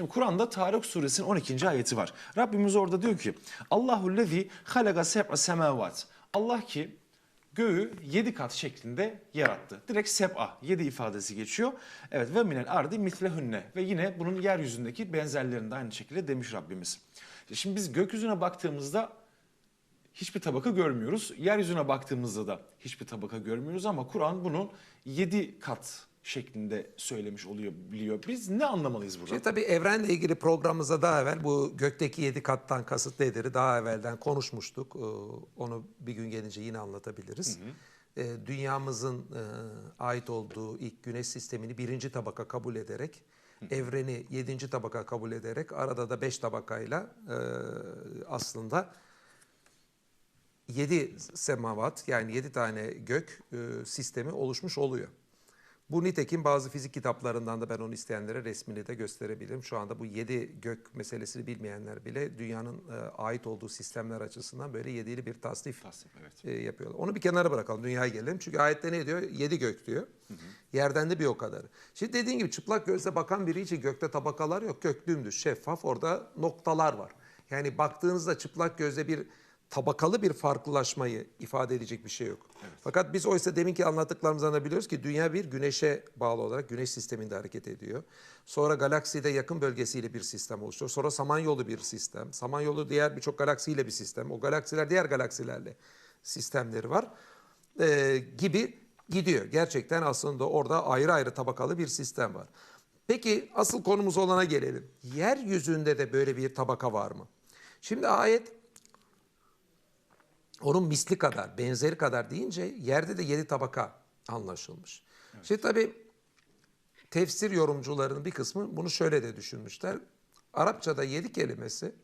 Şimdi Kur'an'da Tarık suresinin 12. ayeti var. Rabbimiz orada diyor ki Allahu lezi halaga seb'a semavat. Allah ki göğü yedi kat şeklinde yarattı. Direkt seb'a yedi ifadesi geçiyor. Evet ve minel ardi mitlehünne ve yine bunun yeryüzündeki benzerlerini de aynı şekilde demiş Rabbimiz. Şimdi biz gökyüzüne baktığımızda hiçbir tabaka görmüyoruz. Yeryüzüne baktığımızda da hiçbir tabaka görmüyoruz ama Kur'an bunun yedi kat şeklinde söylemiş oluyor biliyor. Biz ne anlamalıyız burada? Şimdi tabii evrenle ilgili programımızda daha evvel bu gökteki yedi kattan kasıt nedir daha evvelden konuşmuştuk. Ee, Onu bir gün gelince yine anlatabiliriz. Ee, Dünyamızın e, ait olduğu ilk güneş sistemini birinci tabaka kabul ederek, evreni yedinci tabaka kabul ederek, arada da beş tabakayla e, aslında yedi semavat yani yedi tane gök e, sistemi oluşmuş oluyor. Bu nitekim bazı fizik kitaplarından da ben onu isteyenlere resmini de gösterebilirim. Şu anda bu yedi gök meselesini bilmeyenler bile dünyanın e, ait olduğu sistemler açısından böyle yedili bir tasnif Tasnif, evet. e, yapıyorlar. Onu bir kenara bırakalım, dünyaya gelelim. Çünkü ayette ne diyor? Yedi gök diyor. Yerden de bir o kadarı. Şimdi dediğin gibi çıplak gözle bakan biri için gökte tabakalar yok. Gök dümdüz, şeffaf. Orada noktalar var. Yani baktığınızda çıplak gözle bir tabakalı bir farklılaşmayı ifade edecek bir şey yok. Fakat biz oysa deminki anlattıklarımızdan da biliyoruz ki dünya bir güneşe bağlı olarak güneş sisteminde hareket ediyor. Sonra galakside yakın bölgesiyle bir sistem oluşuyor. Sonra samanyolu bir sistem. Samanyolu diğer birçok galaksiyle bir sistem. O galaksiler diğer galaksilerle sistemleri var. Ee, gibi gidiyor. Gerçekten aslında orada ayrı ayrı tabakalı bir sistem var. Peki asıl konumuz olana gelelim. Yeryüzünde de böyle bir tabaka var mı? Şimdi ayet onun misli kadar, benzeri kadar deyince yerde de yedi tabaka anlaşılmış. Şimdi tabii tefsir yorumcularının bir kısmı bunu şöyle de düşünmüşler. Arapçada yedi kelimesi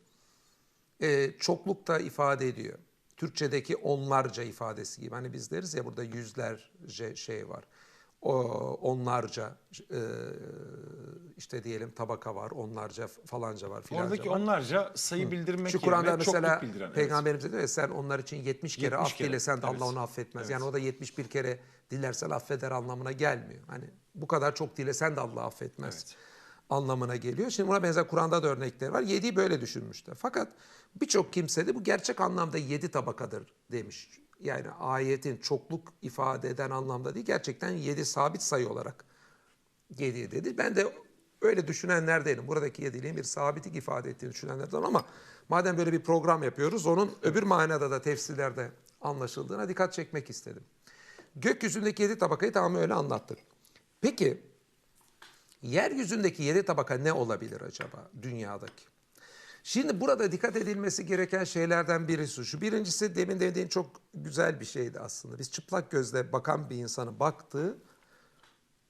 e, çoklukta ifade ediyor. Türkçedeki onlarca ifadesi gibi. Hani biz deriz ya burada yüzlerce şey var. O, onlarca e, işte diyelim tabaka var, onlarca falanca var filanca Oradaki var. onlarca sayı bildirmek Şu Kur'an'da yerine mesela çokluk bildiren. Peygamberimiz diyor ya sen onlar için 70 kere 70 af kere, dilesen de evet. Allah onu affetmez. Evet. Yani o da 71 kere dilersen affeder anlamına gelmiyor. Hani bu kadar çok dilesen de Allah affetmez Evet. anlamına geliyor. Şimdi buna benzer Kur'an'da da örnekler var. Yediği böyle düşünmüşler. Fakat birçok kimse de bu gerçek anlamda yedi tabakadır demiş. Yani ayetin çokluk ifade eden anlamda değil gerçekten yedi sabit sayı olarak yedi dedi. Ben de öyle düşünenlerdenim. Buradaki yediliğin bir sabitlik ifade ettiğini düşünenlerden ama madem böyle bir program yapıyoruz onun öbür manada da tefsirlerde anlaşıldığına dikkat çekmek istedim. Gökyüzündeki yedi tabakayı tamam öyle anlattık. Peki yeryüzündeki yedi tabaka ne olabilir acaba dünyadaki? Şimdi burada dikkat edilmesi gereken şeylerden birisi şu. Birincisi demin dediğin çok güzel bir şeydi aslında. Biz çıplak gözle bakan bir insanın baktığı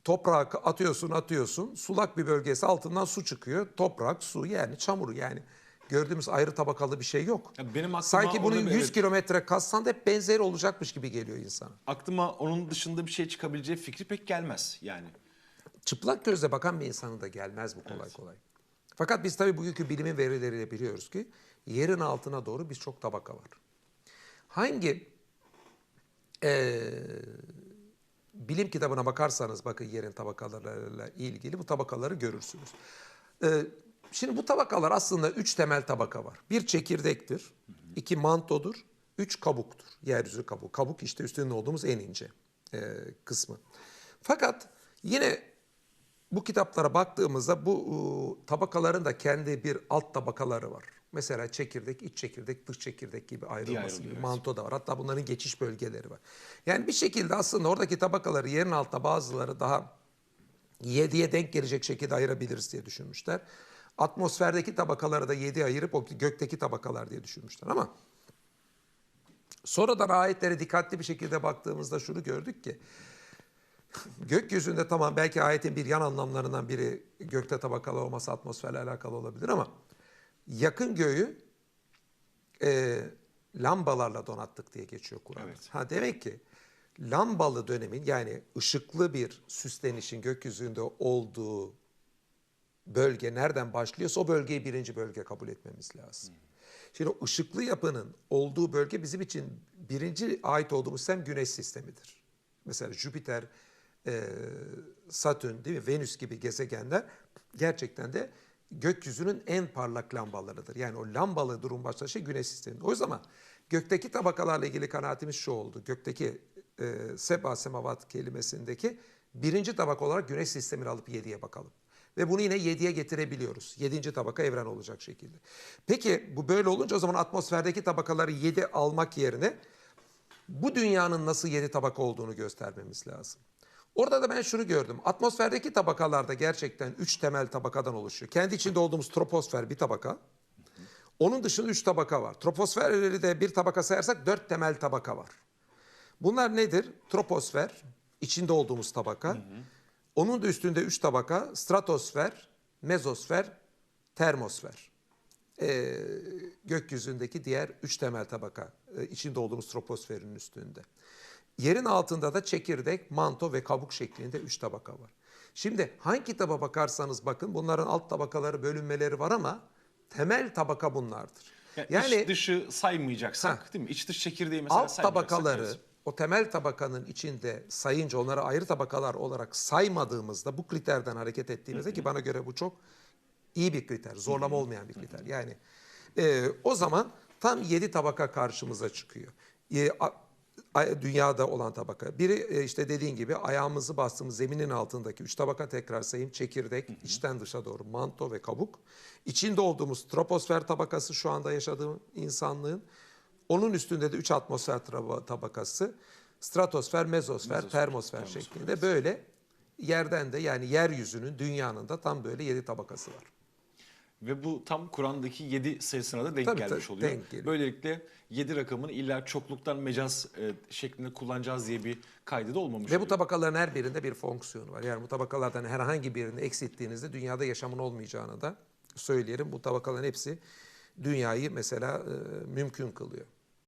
toprağı atıyorsun atıyorsun sulak bir bölgesi altından su çıkıyor. Toprak, su yani çamur yani gördüğümüz ayrı tabakalı bir şey yok. Ya benim aklıma Sanki bunun orada 100 bir- evet. kilometre kazsan da hep benzeri olacakmış gibi geliyor insana. Aklıma onun dışında bir şey çıkabileceği fikri pek gelmez yani. çıplak gözle bakan bir insanın da gelmez bu kolay kolay. Fakat biz tabii bugünkü bilimin verileriyle biliyoruz ki yerin altına doğru birçok tabaka var. Hangi eee, bilim kitabına bakarsanız bakın yerin tabakalarıyla ilgili bu tabakaları görürsünüz. Eee, şimdi bu tabakalar aslında üç temel tabaka var. Bir çekirdektir, iki mantodur, üç kabuktur. Yeryüzü kabuğu. Kabuk işte üstünde olduğumuz en ince eee, kısmı. Fakat yine bu kitaplara baktığımızda bu ıı, tabakaların da kendi bir alt tabakaları var. Mesela çekirdek, iç çekirdek, dış çekirdek gibi ayrılması gibi. Manto da var. Hatta bunların geçiş bölgeleri var. Yani bir şekilde aslında oradaki tabakaları yerin altta bazıları daha 7'ye denk gelecek şekilde ayırabiliriz diye düşünmüşler. Atmosferdeki tabakaları da 7'ye ayırıp o gökteki tabakalar diye düşünmüşler ama sonradan ayetlere dikkatli bir şekilde baktığımızda şunu gördük ki gökyüzünde tamam belki ayetin bir yan anlamlarından biri gökte tabakalı olması atmosferle alakalı olabilir ama yakın göğü e, lambalarla donattık diye geçiyor Kur'an'da. Evet. Ha demek ki lambalı dönemin yani ışıklı bir süslenişin gökyüzünde olduğu bölge nereden başlıyorsa o bölgeyi birinci bölge kabul etmemiz lazım. Şimdi o ışıklı yapının olduğu bölge bizim için birinci ait olduğumuz sistem güneş sistemidir. Mesela Jüpiter, e, Satürn değil mi? Venüs gibi gezegenler gerçekten de gökyüzünün en parlak lambalarıdır. Yani o lambalı durum başta şey güneş sistemi. O ama gökteki tabakalarla ilgili kanaatimiz şu oldu. Gökteki e, seba semavat kelimesindeki birinci tabaka olarak güneş sistemini alıp yediye bakalım. Ve bunu yine yediye getirebiliyoruz. Yedinci tabaka evren olacak şekilde. Peki bu böyle olunca o zaman atmosferdeki tabakaları yedi almak yerine bu dünyanın nasıl yedi tabaka olduğunu göstermemiz lazım. Orada da ben şunu gördüm. Atmosferdeki tabakalarda gerçekten üç temel tabakadan oluşuyor. Kendi içinde olduğumuz troposfer bir tabaka. Onun dışında üç tabaka var. Troposferleri de bir tabaka sayarsak dört temel tabaka var. Bunlar nedir? Troposfer, içinde olduğumuz tabaka. Onun da üstünde üç tabaka. Stratosfer, mezosfer, termosfer. Ee, gökyüzündeki diğer üç temel tabaka. e, içinde olduğumuz troposferin üstünde. Yerin altında da çekirdek, manto ve kabuk şeklinde üç tabaka var. Şimdi hangi kitaba bakarsanız bakın bunların alt tabakaları, bölünmeleri var ama temel tabaka bunlardır. Yani, Yani iç dışı saymayacaksak Ha. değil mi? İç dış çekirdeği mesela alt tabakaları evet. o temel tabakanın içinde sayınca onları ayrı tabakalar olarak saymadığımızda bu kriterden hareket ettiğimizde ki bana göre bu çok iyi bir kriter, zorlama olmayan bir kriter. Yani e, o zaman tam yedi tabaka karşımıza çıkıyor. E, dünyada olan tabaka. Biri e, işte dediğin gibi ayağımızı bastığımız zeminin altındaki üç tabaka tekrar sayayım. Çekirdek, içten dışa doğru manto ve kabuk. İçinde olduğumuz troposfer tabakası şu anda yaşadığım insanlığın. Onun üstünde de üç atmosfer tabakası. Stratosfer, mezosfer, Mezosfer, termosfer termosfer. şeklinde böyle yerden de yani yeryüzünün, dünyanın da tam böyle yedi tabakası var. Ve bu tam Kur'an'daki 7 sayısına da denk Tabii, gelmiş tabii, oluyor. denk geliyor. Böylelikle 7 rakamını illa çokluktan mecaz e, şeklinde kullanacağız diye bir kaydı da olmamış Ve bu oluyor. tabakaların her birinde bir fonksiyonu var. Yani bu tabakalardan herhangi birini eksilttiğinizde dünyada yaşamın olmayacağını da söyleyelim. Bu tabakaların hepsi dünyayı mesela e, mümkün kılıyor.